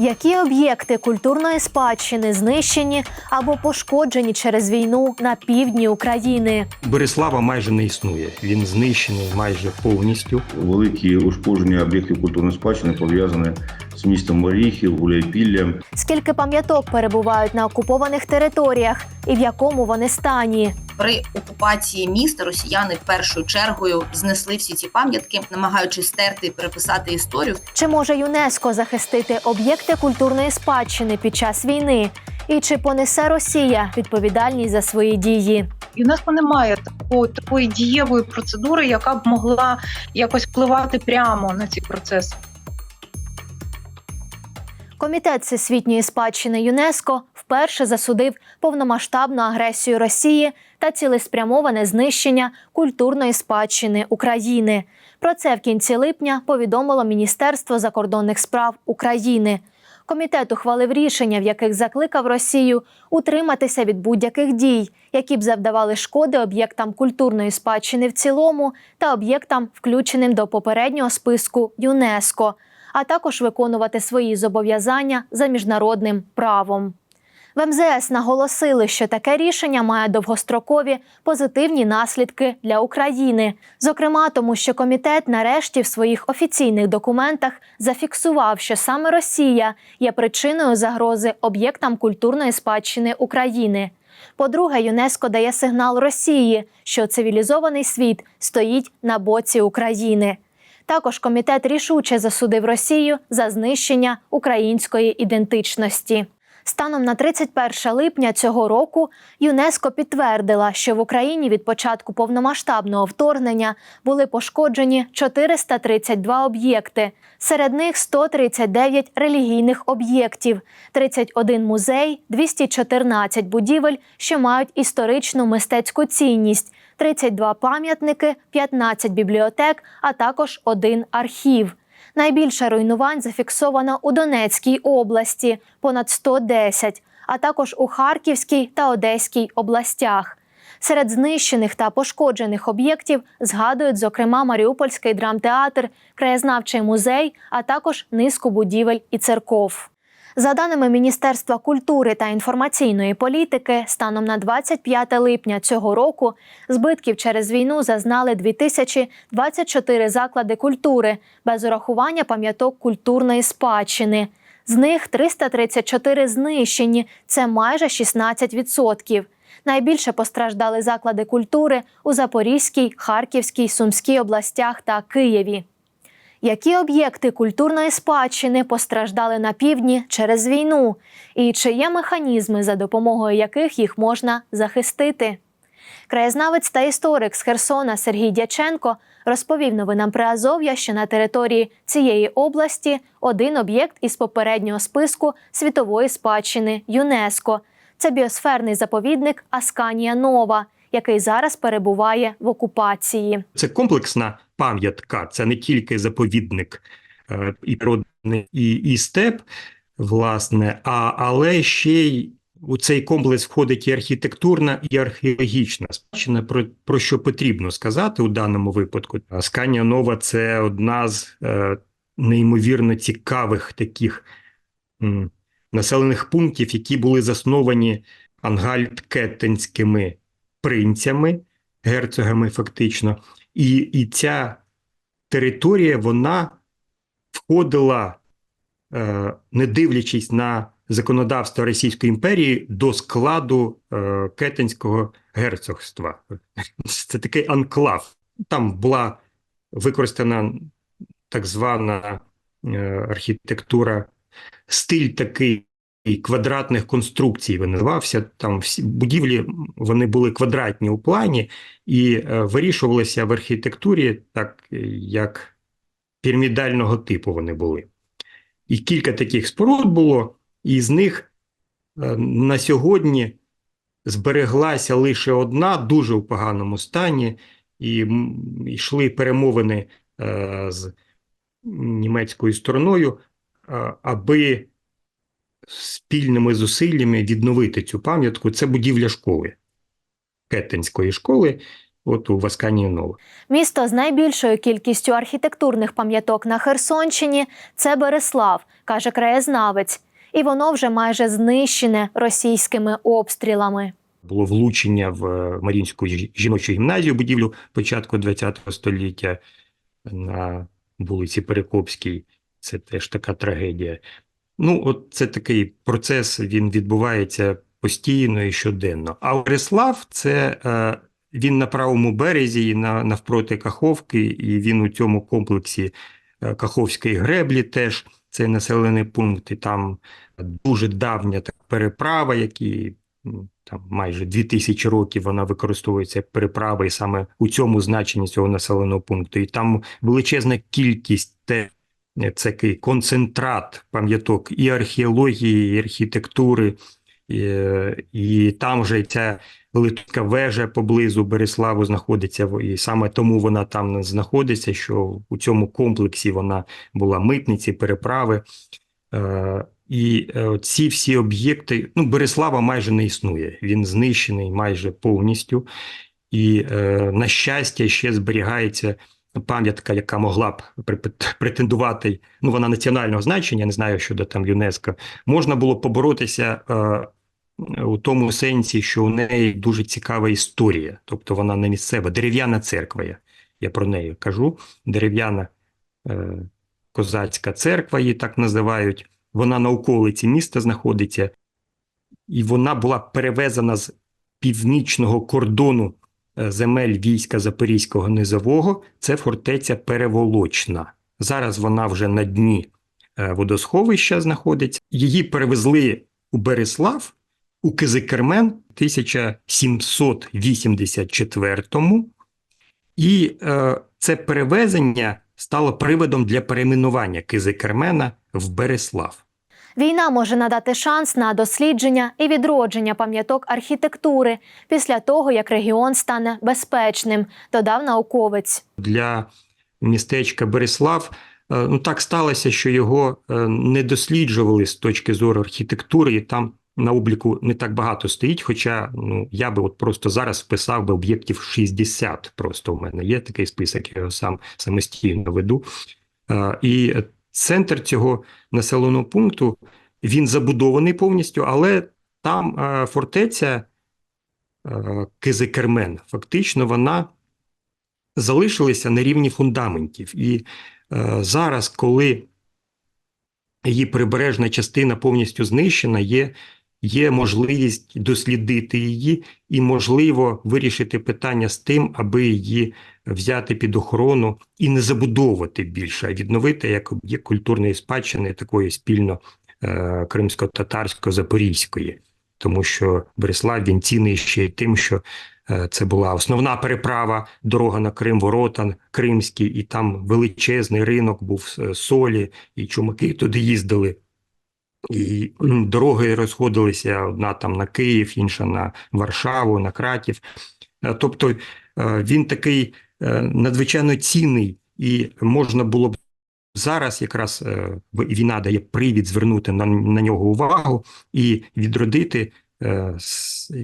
Які об'єкти культурної спадщини знищені або пошкоджені через війну на півдні України? Береслава майже не існує. Він знищений майже повністю. Великі ушкодження об'єктів культурної спадщини пов'язані з містом Оріхів, Гуляйпіллям. Скільки пам'яток перебувають на окупованих територіях і в якому вони стані? При окупації міста росіяни першою чергою знесли всі ці пам'ятки, намагаючись стерти і переписати історію. Чи може ЮНЕСКо захистити об'єкти культурної спадщини під час війни? І чи понесе Росія відповідальність за свої дії? ЮНЕСКО не має такої, такої дієвої процедури, яка б могла якось впливати прямо на ці процеси. Комітет всесвітньої спадщини ЮНЕСКО вперше засудив повномасштабну агресію Росії та цілеспрямоване знищення культурної спадщини України. Про це в кінці липня повідомило Міністерство закордонних справ України. Комітет ухвалив рішення, в яких закликав Росію утриматися від будь-яких дій, які б завдавали шкоди об'єктам культурної спадщини в цілому та об'єктам, включеним до попереднього списку ЮНЕСКО, а також виконувати свої зобов'язання за міжнародним правом. В МЗС наголосили, що таке рішення має довгострокові позитивні наслідки для України, зокрема тому, що комітет нарешті в своїх офіційних документах зафіксував, що саме Росія є причиною загрози об'єктам культурної спадщини України. По-друге, ЮНЕСКО дає сигнал Росії, що цивілізований світ стоїть на боці України. Також комітет рішуче засудив Росію за знищення української ідентичності. Станом на 31 липня цього року ЮНЕСКО підтвердила, що в Україні від початку повномасштабного вторгнення були пошкоджені 432 об'єкти. Серед них 139 релігійних об'єктів, 31 музей, 214 будівель, що мають історичну мистецьку цінність, 32 пам'ятники, 15 бібліотек, а також один архів. Найбільше руйнувань зафіксовано у Донецькій області понад 110, а також у Харківській та Одеській областях. Серед знищених та пошкоджених об'єктів згадують, зокрема, Маріупольський драмтеатр, краєзнавчий музей, а також низку будівель і церков. За даними Міністерства культури та інформаційної політики, станом на 25 липня цього року збитків через війну зазнали 2024 заклади культури без урахування пам'яток культурної спадщини. З них 334 знищені, це майже 16%. Найбільше постраждали заклади культури у Запорізькій, Харківській, Сумській областях та Києві. Які об'єкти культурної спадщини постраждали на півдні через війну, і чи є механізми, за допомогою яких їх можна захистити? Краєзнавець та історик з Херсона Сергій Дяченко розповів новинам Приазов'я, що на території цієї області один об'єкт із попереднього списку світової спадщини ЮНЕСКО. Це біосферний заповідник Асканія Нова, який зараз перебуває в окупації. Це комплексна пам'ятка, це не тільки заповідник е, і природний, і, і степ, власне, а, але ще й у цей комплекс входить і архітектурна, і археологічна спадщина, про, про що потрібно сказати у даному випадку. Асканія Нова це одна з е, неймовірно цікавих таких м, населених пунктів, які були засновані ангальт-кеттенськими принцями, герцогами, фактично. І, і ця територія вона входила, е, не дивлячись на законодавство Російської імперії, до складу е, Кетенського герцогства. Це такий анклав. Там була використана так звана е, архітектура, стиль такий квадратних конструкцій він називався. Там всі будівлі вони були квадратні у плані і е, вирішувалися в архітектурі так, як пірамідального типу вони були. І кілька таких споруд було, і з них е, на сьогодні збереглася лише одна, дуже в поганому стані, і йшли перемовини е, з німецькою стороною, е, аби спільними зусиллями відновити цю пам'ятку. Це будівля школи, Кеттенської школи. от у Васкані Нова. Місто з найбільшою кількістю архітектурних пам'яток на Херсонщині це Береслав, каже краєзнавець, і воно вже майже знищене російськими обстрілами. Було влучення в е, Марінську жіночу гімназію, будівлю початку ХХ століття на вулиці Перекопській. Це теж така трагедія. Ну, от це такий процес, він відбувається постійно і щоденно. А Орислав це е, він на правому березі, на, навпроти Каховки, і він у цьому комплексі е, Каховської греблі теж це населений пункт, і там дуже давня така переправа, які там майже 2000 років вона використовується як переправа, і саме у цьому значенні цього населеного пункту. І там величезна кількість те, це такий концентрат пам'яток і археології, і архітектури, і, і там же ця велика вежа поблизу Береславу знаходиться, і саме тому вона там знаходиться, що у цьому комплексі вона була митниці, переправи. Е, і е, ці всі об'єкти, ну, Береслава майже не існує, він знищений майже повністю. І, е, на щастя, ще зберігається пам'ятка, яка могла б претендувати, ну, вона національного значення, не знаю щодо там ЮНЕСКО. Можна було поборотися е, у тому сенсі, що у неї дуже цікава історія, тобто вона не місцева, дерев'яна церква. Я, я про неї кажу. Дерев'яна е, козацька церква, її так називають. Вона на околиці міста знаходиться, і вона була перевезена з північного кордону земель війська Запорізького низового. Це фортеця Переволочна. Зараз вона вже на дні е, водосховища знаходиться. Її перевезли у Береслав у Кизикермен в 1784-му. І е, це перевезення стало приводом для перейменування Кизикермена в Береслав. Війна може надати шанс на дослідження і відродження пам'яток архітектури після того, як регіон стане безпечним, додав науковець. для містечка Береслав. е, Ну, так сталося, що його е, не досліджували з точки зору архітектури, і там на обліку не так багато стоїть. Хоча ну, я би от просто зараз вписав би об'єктів 60. Просто у мене є такий список, я його сам самостійно веду. Е, І центр цього населеного пункту він забудований повністю, але там е, фортеця е, Кизикермен, фактично, вона залишилися на рівні фундаментів. І е, зараз, коли її прибережна частина повністю знищена, є, є можливість дослідити її і, можливо, вирішити питання з тим, аби її взяти під охорону і не забудовувати більше, а відновити як об'єкт культурної спадщини такої спільно е, кримсько-татарсько-запорізької. Тому що Береслав він цінний ще й тим, що Е, Це була основна переправа, дорога на Крим, ворота кримські, і там величезний ринок був е, солі, і чумаки туди їздили. І дороги розходилися одна там на Київ, інша на Варшаву, на Краків. Е, Тобто він такий надзвичайно цінний, і можна було б зараз якраз е, війна дає привід звернути на, на нього увагу і відродити е,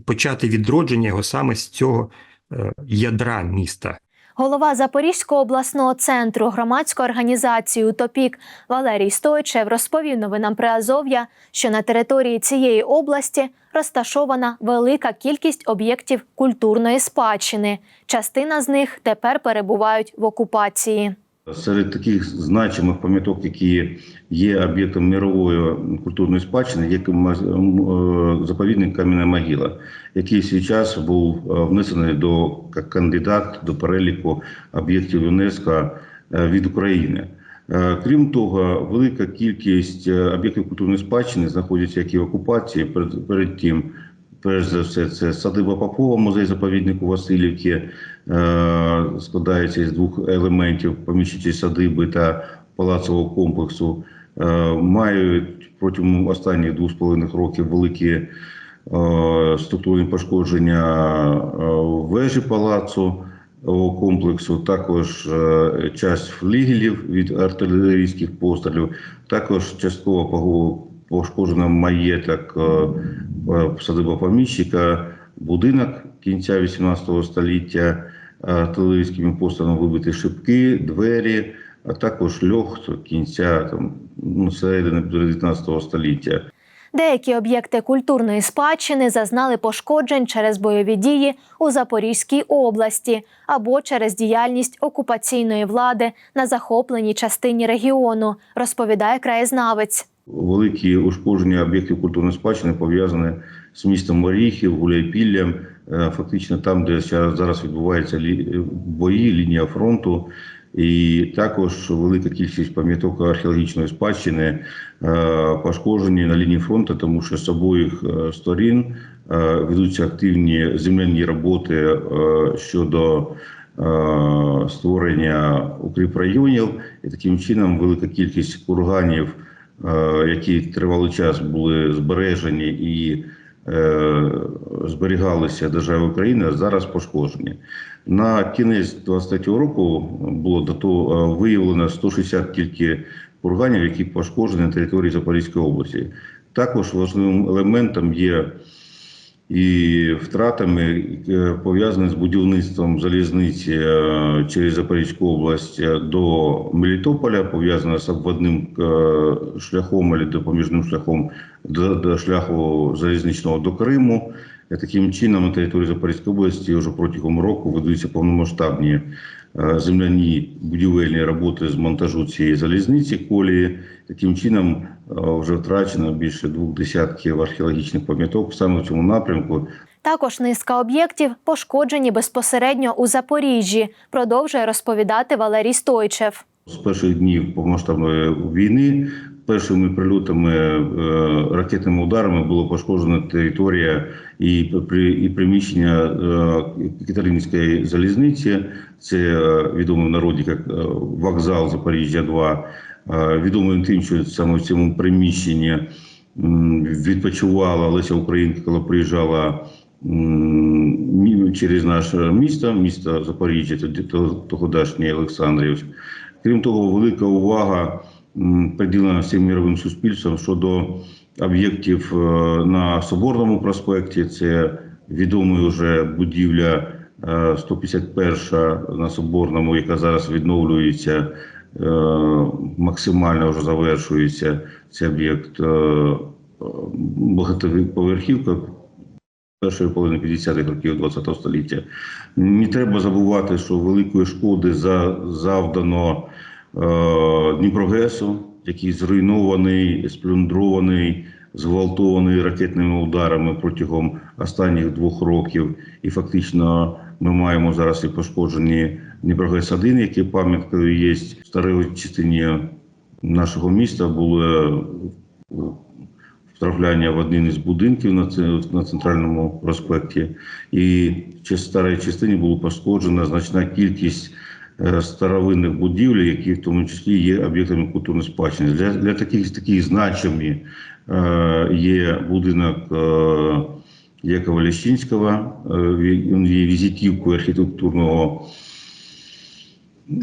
почати відродження його саме з цього е, ядра міста. Голова Запорізького обласного центру громадської організації «Утопік» Валерій Стойчев розповів новинам Приазов'я, що на території цієї області розташована велика кількість об'єктів культурної спадщини. Частина з них тепер перебувають в окупації. Серед таких значимих пам'яток, які є об'єктом мирової культурної спадщини, є м, е, заповідник Кам'яна могила, який свій час був е, внесений до як кандидат до переліку об'єктів ЮНЕСКО е, від України. Е, Крім того, велика кількість е, об'єктів культурної спадщини знаходяться як і в окупації. Перед, перед тим, перш за все, це садиба Попова, музей заповіднику Васильівки, е, складається із двох елементів поміщичі садиби та палацового комплексу. Е, мають протягом останніх двох з половиною років великі е, структурні пошкодження е, вежі палацу комплексу, також е, часть флігелів від артилерійських пострілів, також частково пошкоджено маєток е, е, садиба поміщика, будинок кінця 18 століття, артилерійськими пострілами вибиті шибки, двері, а також льох кінця там, ну, середини 19 століття. Деякі об'єкти культурної спадщини зазнали пошкоджень через бойові дії у Запорізькій області або через діяльність окупаційної влади на захопленій частині регіону, розповідає краєзнавець. Великі ушкодження об'єктів культурної спадщини пов'язані з містом Оріхів, Гуляйпіллям, е, фактично там, де зараз відбуваються бої, лінія фронту. І також велика кількість пам'яток археологічної спадщини е, пошкоджені на лінії фронту, тому що з обох е, сторін ведуться активні земляні роботи щодо створення укріпрайонів. І таким чином велика кількість курганів, які тривалий час були збережені і е, зберігалися держави України, зараз пошкоджені. На кінець 23-го року було дато е, виявлено 160 тільки курганів, які пошкоджені на території Запорізької області. Також важливим елементом є і втратами е, пов'язані з будівництвом залізниці е, через Запорізьку область до Мелітополя, пов'язане з обводним е, шляхом або допоміжним шляхом до, шляху залізничного до Криму. Таким чином, на території Запорізької області вже протягом року ведуться повномасштабні земляні будівельні роботи з монтажу цієї залізниці колії. Таким чином е, вже втрачено більше двох десятків археологічних пам'яток саме в цьому напрямку. Також низка об'єктів пошкоджені безпосередньо у Запоріжжі, продовжує розповідати Валерій Стойчев. З перших днів повномасштабної війни першими прильотами е, ракетними ударами було пошкоджена територія і і приміщення е, Катеринівської залізниці. Це е, відомо в народі як вокзал Запоріжжя 2 Е, відомий тим, що саме в цьому приміщенні відпочивала Леся Українка, коли приїжджала через наше місто, місто Запоріжжя, тоді то- тогодашній Олександрівськ. Крім того, велика увага приділена всім міровим суспільством щодо об'єктів е, на Соборному проспекті. Це відома вже будівля е, 151 на Соборному, яка зараз відновлюється, е, максимально вже завершується. Це об'єкт е, багатоповерхівка першої половини 50-х років ХХ століття. Не треба забувати, що великої шкоди завдано е, Дніпрогесу, який зруйнований, сплюндрований, зґвалтований ракетними ударами протягом останніх двох років. І фактично ми маємо зараз і пошкоджені Дніпрогес-1, який пам'яткою є в старій частині нашого міста. Було втрапляння в один із будинків на на центральному проспекті, і в старій частині було пошкоджена значна кількість е, старовинних будівель, які в тому числі є об'єктами культурної спадщини. Для, для таких таких значимі е, є будинок е, Якова Лещинського, е, він є візитівкою архітектурного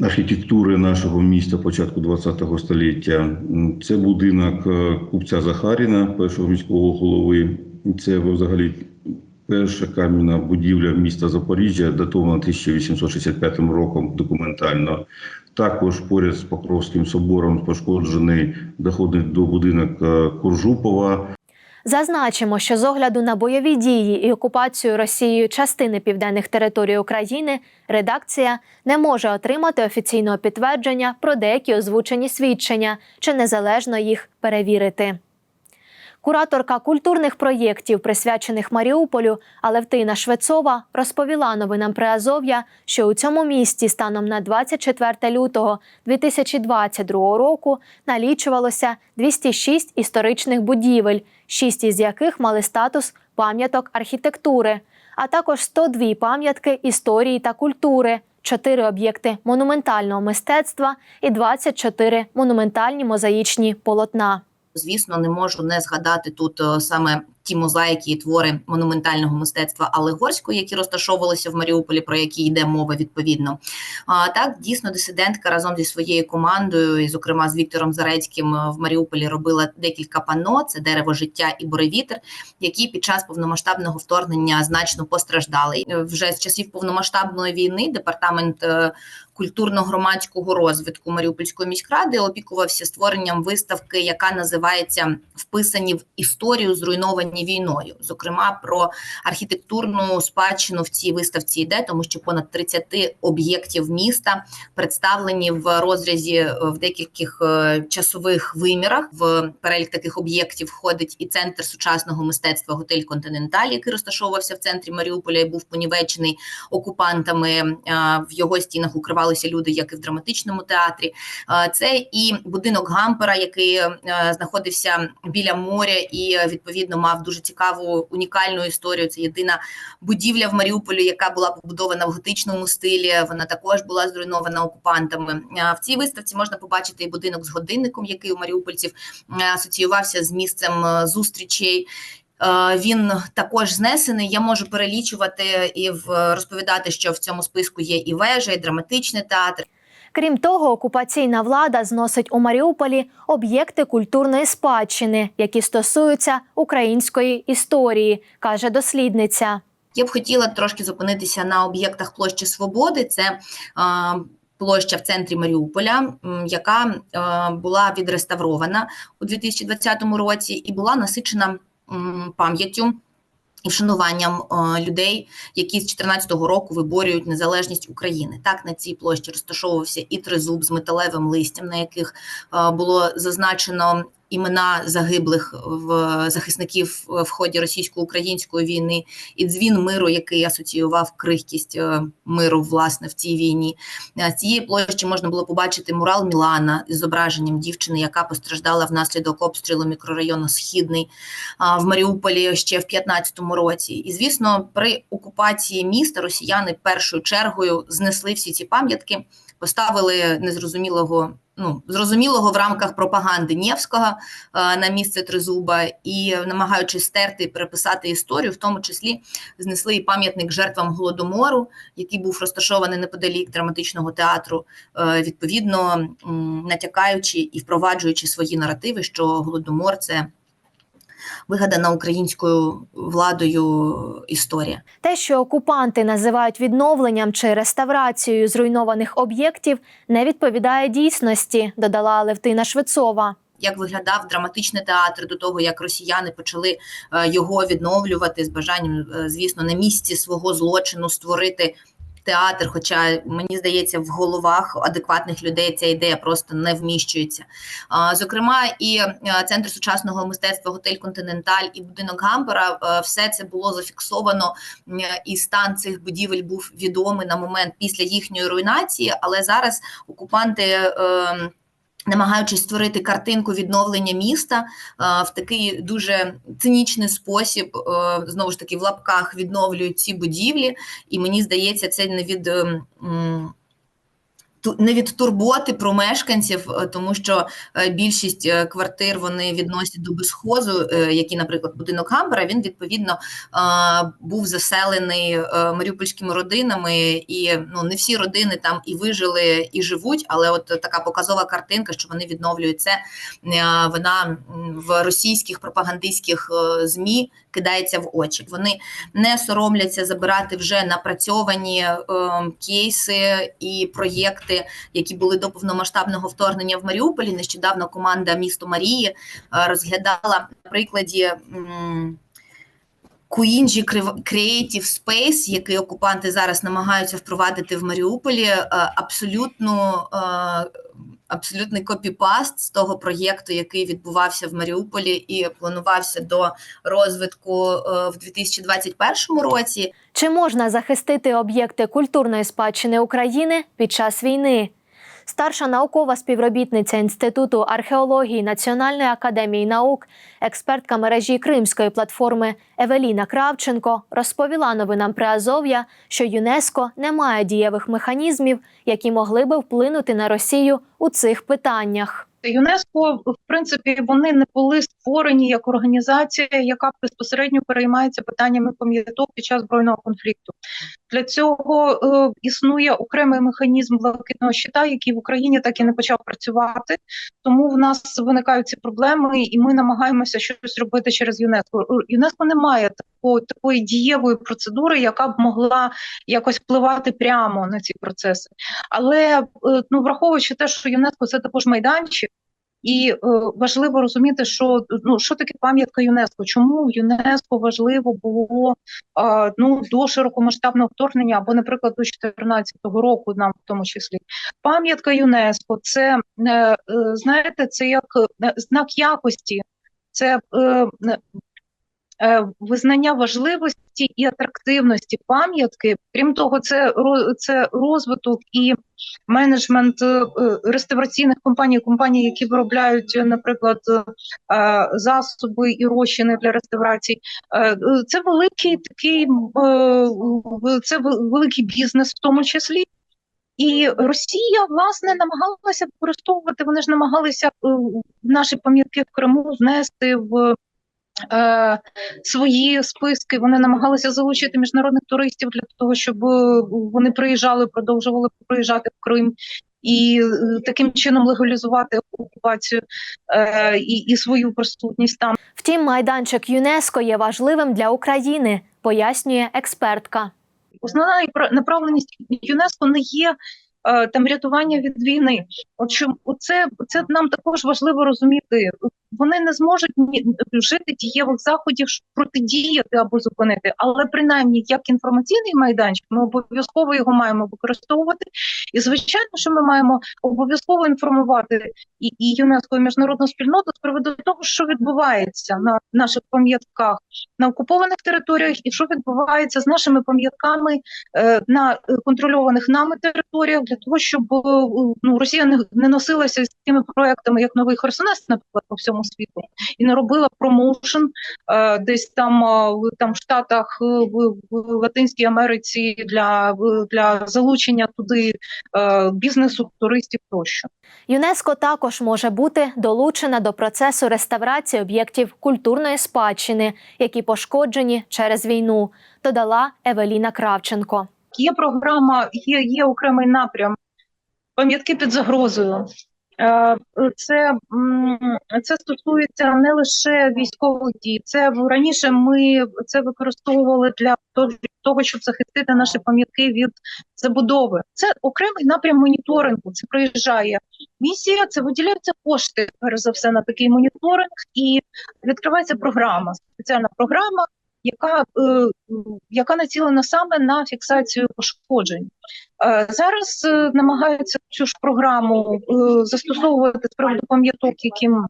архітектури нашого міста початку ХХ століття. Це будинок е, купця Захаріна, першого міського голови. Це взагалі перша кам'яна будівля міста Запоріжжя, датована 1865 роком документально. Також поряд з Покровським собором пошкоджений доходить до будинок е, Куржупова. Зазначимо, що з огляду на бойові дії і окупацію Росією частини південних територій України редакція не може отримати офіційного підтвердження про деякі озвучені свідчення чи незалежно їх перевірити. Кураторка культурних проєктів, присвячених Маріуполю, Алевтина Швецова, розповіла новинам Приазов'я, що у цьому місті станом на 24 лютого 2022 року налічувалося 206 історичних будівель, 6 із яких мали статус пам'яток архітектури, а також 102 пам'ятки історії та культури, 4 об'єкти монументального мистецтва і 24 монументальні мозаїчні полотна. Звісно, не можу не згадати тут е, саме ті мозаїки і твори монументального мистецтва Алегорського, які розташовувалися в Маріуполі, про які йде мова відповідно. А так дійсно дисидентка разом зі своєю командою, і, зокрема, з Віктором Зарецьким е, в Маріуполі робила декілька панно: це дерево життя і буревітер, які під час повномасштабного вторгнення значно постраждали. Е, Вже з часів повномасштабної війни департамент культурно-громадського розвитку Маріупольської міськради опікувався створенням виставки, яка називається Вписані в історію, зруйновані війною. Зокрема, про архітектурну спадщину в цій виставці йде, тому що понад 30 об'єктів міста представлені в розрізі е, в декількох е, часових вимірах. В перелік таких об'єктів входить і центр сучасного мистецтва Готель Континенталь, який розташовувався в центрі Маріуполя і був понівечений окупантами. Е, В його стінах укривалися люди, як і в драматичному театрі. Це і будинок Гампера, який е, знаходився біля моря, і е, відповідно мав дуже цікаву унікальну історію. Це єдина будівля в Маріуполі, яка була побудована в готичному стилі. Вона також була зруйнована окупантами. В цій виставці можна побачити і будинок з годинником, який у маріупольців е, асоціювався з місцем зустрічей. Е, Він також знесений. Я можу перелічувати і розповідати, що в цьому списку є і вежа, і драматичний театр. Крім того, окупаційна влада зносить у Маріуполі об'єкти культурної спадщини, які стосуються української історії, каже дослідниця. Я б хотіла трошки зупинитися на об'єктах площі Свободи. Це е, площа в центрі Маріуполя, яка е, була відреставрована у 2020 році і була насичена пам'яттю. І вшануванням е, людей, які з 14-го року виборюють незалежність України. Так на цій площі розташовувався і тризуб з металевим листям, на яких е, було зазначено імена загиблих в захисників в ході російсько-української війни, і дзвін миру, який асоціював крихкість е, миру власне в цій війні. Е, З цієї площі можна було побачити мурал Мілана з зображенням дівчини, яка постраждала внаслідок обстрілу мікрорайону Східний в Маріуполі ще в 15-му році. І звісно, при окупації міста росіяни першою чергою знесли всі ці пам'ятки, поставили незрозумілого. Ну, зрозумілого в рамках пропаганди Нєвського е, на місце Тризуба і намагаючись стерти переписати історію, в тому числі знесли і пам'ятник жертвам голодомору, який був розташований неподалік драматичного театру, е, відповідно м, натякаючи і впроваджуючи свої наративи, що голодомор це вигадана українською владою історія. Те, що окупанти називають відновленням чи реставрацією зруйнованих об'єктів, не відповідає дійсності, додала Левтина Швецова. Як виглядав драматичний театр до того, як росіяни почали е, його відновлювати з бажанням, е, звісно, на місці свого злочину створити театр. Хоча мені здається, в головах адекватних людей ця ідея просто не вміщується. Зокрема, і е, центр сучасного мистецтва Готель Континенталь і будинок Гампера, е, все це було зафіксовано, і стан цих будівель був відомий на момент після їхньої руйнації, але зараз окупанти. Намагаючись створити картинку відновлення міста е, в такий дуже цинічний спосіб, е, знову ж таки в лапках відновлюють ці будівлі, і мені здається, це не від ем, не від турботи про мешканців, е, тому що е, більшість е, квартир вони відносять до безхозу, які, наприклад, будинок Гамбера, він відповідно був заселений маріупольськими родинами, і ну не всі родини там і вижили, і живуть. Але от така показова картинка, що вони відновлюють це, вона в російських пропагандистських змі кидається в очі. Вони не соромляться забирати вже напрацьовані е, кейси і проєкти, які були до повномасштабного вторгнення в Маріуполі. Нещодавно команда місто Марії е, розглядала на прикладі. Куінджі Creative Space, який окупанти зараз намагаються впровадити в Маріуполі, е, абсолютно е, абсолютний копіпаст з того проєкту, який відбувався в Маріуполі і планувався до розвитку е, в 2021 році. Чи можна захистити об'єкти культурної спадщини України під час війни? Старша наукова співробітниця Інституту археології Національної академії наук, експертка мережі Кримської платформи Евеліна Кравченко розповіла новинам Приазов'я, що ЮНЕСКО не має дієвих механізмів, які могли би вплинути на Росію у цих питаннях. ЮНЕСКО, в принципі, вони не були створені як організація, яка безпосередньо переймається питаннями пам'яток під час збройного конфлікту. Для цього е, існує окремий механізм блакитного щита, який в Україні так і не почав працювати. Тому в нас виникають ці проблеми, і ми намагаємося щось робити через ЮНЕСКО. ЮНЕСКО не має такої, такої дієвої процедури, яка б могла якось впливати прямо на ці процеси. Але е, ну враховуючи те, що ЮНЕСКО це також майданчик. І е, важливо розуміти, що ну що таке пам'ятка ЮНЕСКО. Чому ЮНЕСКО важливо було е, ну до широкомасштабного вторгнення, або, наприклад, до 2014 року, нам в тому числі пам'ятка ЮНЕСКО, це е, е, знаєте, це як е, знак якості, це е, визнання важливості і атрактивності пам'ятки. Крім того, це це розвиток і менеджмент е, реставраційних компаній, компаній, які виробляють, е, наприклад, е, засоби і розчини для реставрації. Е, е, Це великий такий е, це великий бізнес, в тому числі. І Росія власне намагалася використовувати. Вони ж намагалися е, наші пам'ятки в Криму внести в е, свої списки. Вони намагалися залучити міжнародних туристів для того, щоб е, вони приїжджали, продовжували приїжджати в Крим. І е, таким чином легалізувати окупацію е, і, і свою присутність там. Втім, майданчик ЮНЕСКО є важливим для України, пояснює експертка. Основна направленість ЮНЕСКО не є е, там рятування від війни. От що це, це нам також важливо розуміти. Вони не зможуть ні вжити дієвих заходів, щоб протидіяти або зупинити, але принаймні як інформаційний майданчик, ми обов'язково його маємо використовувати. І звичайно, що ми маємо обов'язково інформувати і, і ЮНЕСКО, і міжнародну спільноту з приводу того, що відбувається на наших пам'ятках на окупованих територіях, і що відбувається з нашими пам'ятками е, на е, контрольованих нами територіях, для того, щоб е, ну Росія не, не носилася з такими проектами, як новий Херсонес, наприклад, по всьому світу, і не робила промоушен е, десь там е, в там в Штатах, е, в, в Латинській Америці для, для залучення туди е, бізнесу, туристів тощо. ЮНЕСКО також може бути долучена до процесу реставрації об'єктів культурної спадщини, які пошкоджені через війну, додала Евеліна Кравченко. Є програма, є, є окремий напрям пам'ятки під загрозою. Е, Це, це стосується не лише військових дій. Це раніше ми це використовували для того- щоб захистити наші пам'ятки від забудови. Це окремий напрям моніторингу. Це приїжджає місія, це виділяються кошти перш за все на такий моніторинг, і відкривається програма, спеціальна програма, яка, е, яка націлена саме на фіксацію пошкоджень. Е, Зараз е, намагаються цю ж програму застосовувати з приводу пам'яток, яким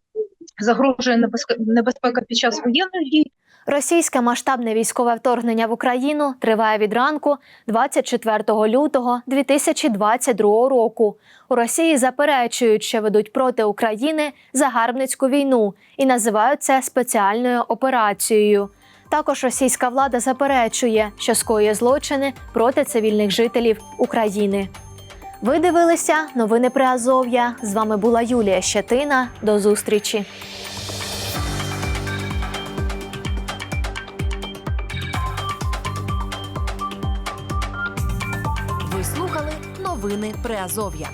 загрожує небезпека під час воєнних дій. Російське масштабне військове вторгнення в Україну триває від ранку 24 лютого 2022 року. У Росії заперечують, що ведуть проти України загарбницьку війну і називають це спеціальною операцією. Також російська влада заперечує, що скоює злочини проти цивільних жителів України. Ви дивилися новини при Азов'я. З вами була Юлія Щетина. До зустрічі. Ви слухали новини Приазов'я.